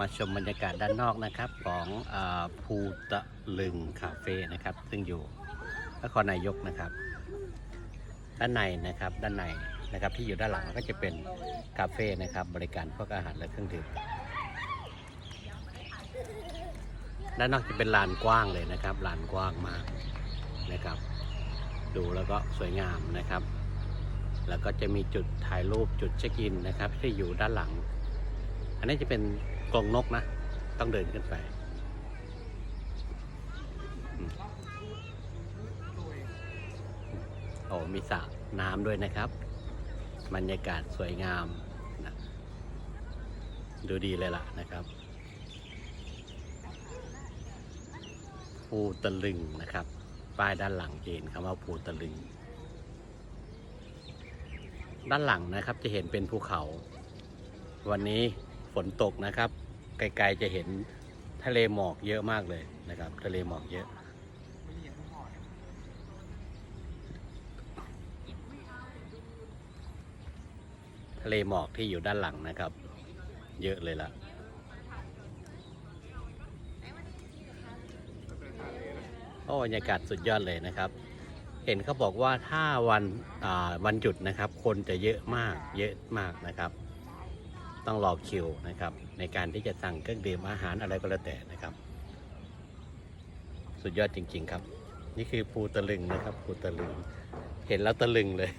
มาชมบรรยากาศด้านนอกนะครับของอภูตะลึงคาเฟ่นะครับ ซึ่งอยู่นครนายกนะครับ ด้านในนะครับด้านในนะครับที่อยู่ด้านหลังก็จะเป็นคาเฟ่นะครับ บริการพวกอาหารและเครื่องดื่มด้านนอกจะเป็นลานกว้างเลยนะครับลานกว้างมากนะครับ ดูแล้วก็สวยงามนะครับ แล้วก็จะมีจุดถ่ายรูปจุดเช็คอินนะครับ ที่อยู่ด้านหลัง อันนี้จะเป็น กรงนกนะ ต้องเดินขึ้นไปอืมโอ้มีสระน้ำด้วยนะครับ บรรยากาศสวยงามนะดูดีเลยล่ะนะครับภูตะลึงนะครับ ป้ายด้านหลังเห็นคำว่าภูตะลึง ด้านหลังนะครับจะเห็นเป็นภูเขา วันนี้ฝนตกนะครับ ไกลๆจะเห็นทะเลหมอกเยอะมากเลยนะครับ ทะเลหมอกเยอะ ทะเลหมอกที่อยู่ด้านหลังนะครับ เยอะเลยล่ะโอ้บรรยากาศสุดยอดเลยนะครับ เห็นเขาบอกว่าถ้าวันวันหยุดนะครับ คนจะเยอะมากเยอะมากนะครับ ต้องรอคิวนะครับ ในการที่จะสั่งเครื่องดื่มอาหารอะไรก็แล้วแต่นะครับ สุดยอดจริง ๆ ครับ นี่คือภูตะลึงนะครับภูตะลึง เห็นแล้วตะลึงเลย